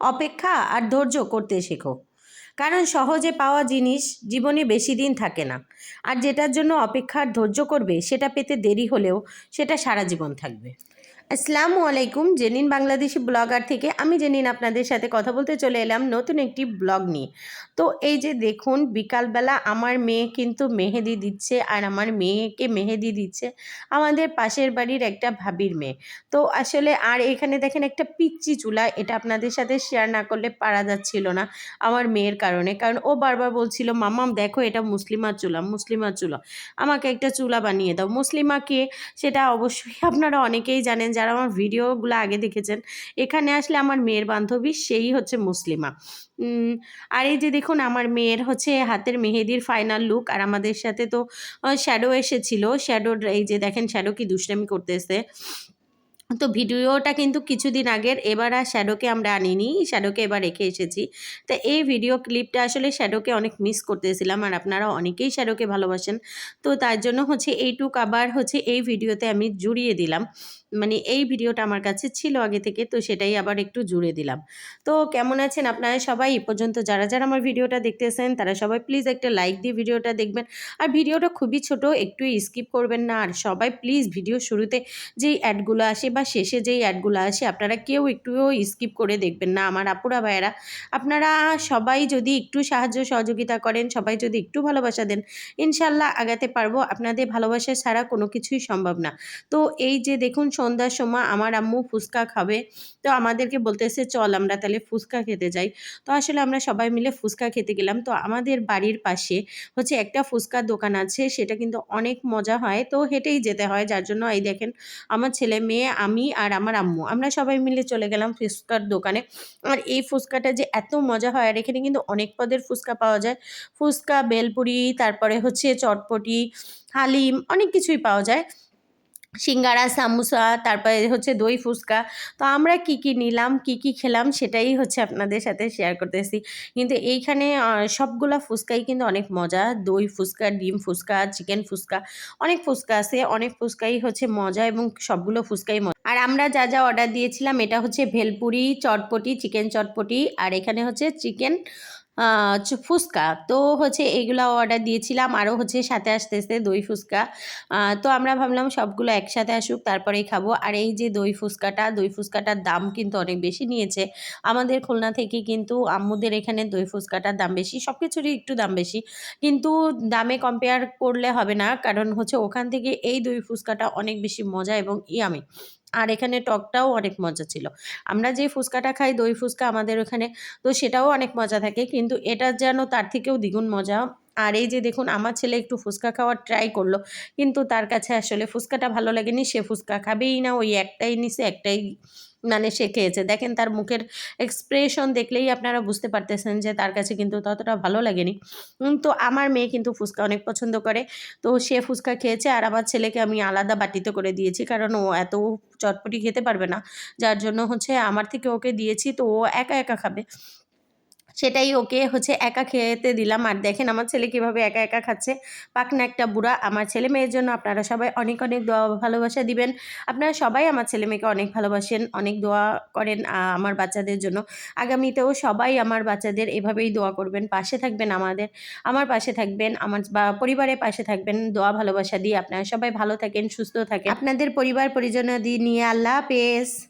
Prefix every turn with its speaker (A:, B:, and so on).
A: অপেক্ষা আর ধৈর্য করতে শেখো। কারণ সহজে পাওয়া জিনিস জীবনে বেশি দিন থাকে না। আর যেটার জন্য অপেক্ষা আর ধৈর্য করবে, সেটা পেতে দেরি হলেও সেটা সারা জীবন থাকবে। আসসালামু আলাইকুম, জেনিন বাংলাদেশি ব্লগার থেকে আমি জেনিন আপনাদের সাথে কথা বলতে চলে এলাম নতুন একটি ব্লগ নিয়ে। তো এই যে দেখুন, বিকালবেলা আমার মেয়ে কিন্তু মেহেদি দিচ্ছে আর আমার মেয়েকে মেহেদি দিচ্ছে আমাদের পাশের বাড়ির একটা ভাবির মেয়ে। তো আসলে আর এখানে দেখেন একটা পিচ্চি চুলা, এটা আপনাদের সাথে শেয়ার না করলে পারা যাচ্ছিল না আমার মেয়ের কারণে। কারণ ও বারবার বলছিল, মামাম, দেখো এটা মুসলিমার চুলা মুসলিমার চুলা। আমাকে একটা চুলা বানিয়ে দাও। মুসলিমা কে? সেটা অবশ্যই আপনারা অনেকেই জানেন যারা আমার ভিডিওগুলো আগে দেখেছেন, এখানে আসলে আমার মেয়ের বান্ধবী সেই হচ্ছে মুসলিমা। আর এই যে দেখুন, আমার মেয়ের হচ্ছে হাতের মেহেদির ফাইনাল লুক আর আমাদের সাথে তো শ্যাডো এসেছিল। শ্যাডোর এই যে দেখেন শ্যাডো কি দুষ্টামি করতেছে। তো ভিডিওটা কিন্তু কিছুদিন আগের, এবার আর শ্যাডোকে আমরা আনিনি শ্যাডোকে এবার রেখে এসেছি। তো এই ভিডিও ক্লিপটা আসলে শ্যাডোকে অনেক মিস করতেছিলাম, আর আপনারা অনেকেই শ্যাডোকে ভালোবাসেন। তো তার জন্য হচ্ছে এইটুক আবার হচ্ছে এই ভিডিওতে আমি জুড়িয়ে দিলাম। মানে এই ভিডিওটা আমার কাছে ছিল আগে থেকে, তো সেটাই আবার একটু জুড়ে দিলাম। তো কেমন আছেন আপনারা সবাই? এই পর্যন্ত যারা যারা আমার ভিডিওটা দেখতেছেন, তারা সবাই প্লিজ একটা লাইক দিয়ে ভিডিওটা দেখবেন। আর ভিডিওটা খুবই ছোট, একটু স্কিপ করবেন না। আর সবাই প্লিজ ভিডিও শুরুতে যেই অ্যাডগুলো আসে বা শেষে যেই অ্যাডগুলো আসে, আপনারা কেউ একটুও স্কিপ করে দেখবেন না। আমার আপুরা ভাইয়েরা, আপনারা সবাই যদি একটু সাহায্য সহযোগিতা করেন, সবাই যদি একটু ভালোবাসা দেন, ইনশাল্লাহ আগাতে পারব। আপনাদের ভালোবাসা ছাড়া কোনো কিছুই সম্ভব না। তো এই যে দেখুন সন্ধ্যার সময় আমার আম্মু ফুচকা খাবে। তো আমাদেরকে বলতেছে, চল আমরা তাহলে ফুচকা খেতে যাই। তো আসলে আমরা সবাই মিলে ফুচকা খেতে গেলাম। তো আমাদের বাড়ির পাশে হচ্ছে একটা ফুচকার দোকান আছে, সেটা কিন্তু অনেক মজা হয়। তো হেঁটেই যেতে হয়, যার জন্য এই দেখেন আমার ছেলে, মেয়ে, আমি আর আমার আম্মু। আমরা সবাই মিলে চলে গেলাম ফুচকার দোকানে। আর এই ফুচকাটা যে এত মজা হয়, আর এখানে কিন্তু অনেক পদের ফুচকা পাওয়া যায়। ফুচকা, বেলপুরি, তারপরে হচ্ছে চটপটি, হালিম, অনেক কিছুই পাওয়া যায়। সিঙ্গারা, সামোসা, তারপরে হচ্ছে দই, ফুচকা। তো আমরা কি কি নিলাম, কি কি খেলাম সেটাই হচ্ছে আপনাদের সাথে শেয়ার করতেছি। কিন্তু এইখানে সবগুলা ফুচকাই কিন্তু অনেক মজা। দই ফুচকা, ডিম ফুচকা চিকেন ফুচকা, অনেক ফুচকা আছে। অনেক ফুচকাই হচ্ছে মজা এবং সবগুলো ফুচকাই মজা। আর আমরা যা যা অর্ডার দিয়েছিলাম, এটা হচ্ছে ভেলপুরি, চটপটি চিকেন চটপটি, আর এখানে হচ্ছে চিকেন ফুচকা। তো হচ্ছে এগুলো অর্ডার দিয়েছিলাম। আরও হচ্ছে সাথে আসতে আসতে দই ফুচকা। তো আমরা ভাবলাম সবগুলো একসাথে আসুক, তারপরেই খাব। আর এই যে দই ফুচকাটা, দই ফুচকাটার দাম কিন্তু অনেক বেশি নিয়েছে। আমাদের খুলনা থেকে কিন্তু আম্মুদের এখানে দই ফুচকাটার দাম বেশি সব কিছুরই একটু দাম বেশি। কিন্তু দামে কম্পেয়ার করলে হবে না, কারণ হচ্ছে ওখান থেকে এই দই ফুচকাটা অনেক বেশি মজা এবং ইয়ামি। আর এখানে টকটাও অনেক মজা ছিল। আমরা যে ফুচকাটা খাই, দই ফুচকা আমাদের ওখানে, তো সেটাও অনেক মজা থাকে। কিন্তু এটা যেন তার থেকেও দ্বিগুণ মজা আর এই যে দেখুন, আমার ছেলে একটু ফুচকা খাওয়ার ট্রাই করল, কিন্তু তার কাছে আসলে ফুচকাটা ভালো লাগেনি, সে ফুচকা খাবেই না, ওই একটাই নিছে, একটাই মানে সে খেয়েছে। দেখেন তার মুখের এক্সপ্রেশন দেখলেই আপনারা বুঝতে পারতেছেন যে তার কাছে কিন্তু ততটা ভালো লাগেনি। তো আমার মেয়ে কিন্তু ফুচকা অনেক পছন্দ করে, তো সে ফুচকা খেয়েছে আর আমার ছেলেকে আমি আলাদা বাটিতে করে দিয়েছি, কারণ ও এত চটপটি খেতে পারবে না, যার জন্য হচ্ছে আমার থেকে ওকে দিয়েছি, তো ও একা একা খাবে। সেটাই ওকে হচ্ছে একা খেতে দিলাম। আর দেখেন আমার ছেলে কীভাবে একা একা খাচ্ছে। পাকনা একটা বুড়া। আমার ছেলে মেয়ের জন্য আপনারা সবাই অনেক অনেক দোয়া ভালোবাসা দিবেন। আপনারা সবাই আমার ছেলে মেয়েকে অনেক ভালোবাসেন, অনেক দোয়া করেন আমার বাচ্চাদের জন্য। আগামীতেও সবাই আমার বাচ্চাদের এভাবেই দোয়া করবেন। পাশে থাকবেন আমাদের, আমার পাশে থাকবেন, আমার বা পরিবারের পাশে থাকবেন। দোয়া ভালোবাসা দিয়ে আপনারা সবাই ভালো থাকেন, সুস্থ থাকেন। আপনাদের পরিবার পরিজন দিয়ে নিয়ে আল্লাহ হাফেজ।